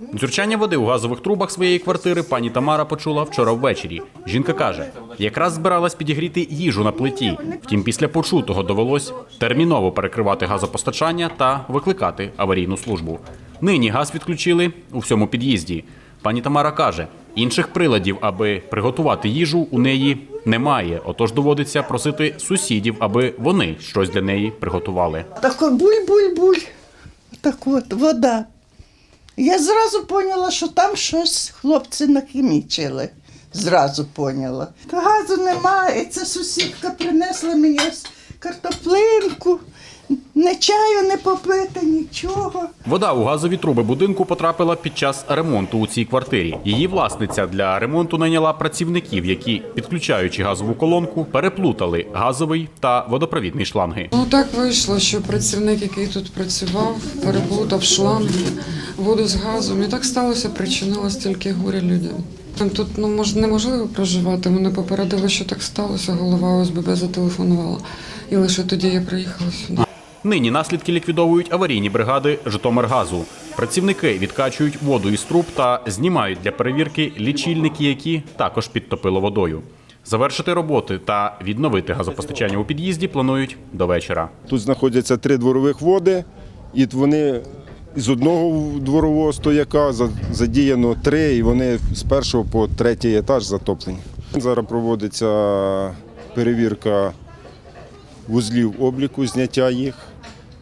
Дзюрчання води у газових трубах своєї квартири пані Тамара почула вчора ввечері. Жінка каже, якраз збиралась підігріти їжу на плиті. Втім, після почутого довелось терміново перекривати газопостачання та викликати аварійну службу. Нині газ відключили у всьому під'їзді. Пані Тамара каже, інших приладів, аби приготувати їжу, у неї немає. Отож доводиться просити сусідів, аби вони щось для неї приготували. Так буль-буль-буль. Так от, вода. Я зразу поняла, що там щось хлопці нахімічили. Зразу поняла. Газу немає, ця сусідка принесла мені картоплинку, не чаю не попити, нічого. Вода у газові труби будинку потрапила під час ремонту у цій квартирі. Її власниця для ремонту найняла працівників, які, підключаючи газову колонку, переплутали газовий та водопровідний шланги. Ну так вийшло, що працівник, який тут працював, переплутав шланги, воду з газом. І так сталося, причинило стільки горя людям. Тут ну мож неможливо проживати. Вони попередили, що так сталося. Голова ОСББ зателефонувала. І лише тоді я приїхала сюди. Нині наслідки ліквідовують аварійні бригади Житомиргазу. Працівники відкачують воду із труб та знімають для перевірки лічильники, які також підтопило водою. Завершити роботи та відновити газопостачання у під'їзді планують до вечора. Тут знаходяться три дворових води, і вони з одного дворового стояка за- задіяно три, і вони з першого по третій етаж затоплені. Зараз проводиться перевірка вузлів обліку, зняття їх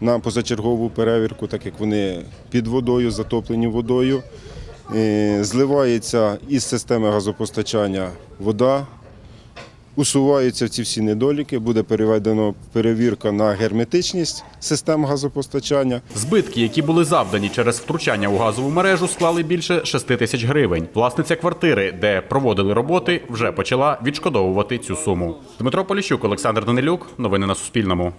на позачергову перевірку, так як вони під водою, затоплені водою. Зливається із системи газопостачання вода, Усуваються ці всі недоліки, буде переведено перевірка на герметичність систем газопостачання. Збитки, які були завдані через втручання у газову мережу, склали більше 6 тисяч гривень. Власниця квартири, де проводили роботи, вже почала відшкодовувати цю суму. Дмитро Поліщук, Олександр Данилюк. Новини на Суспільному.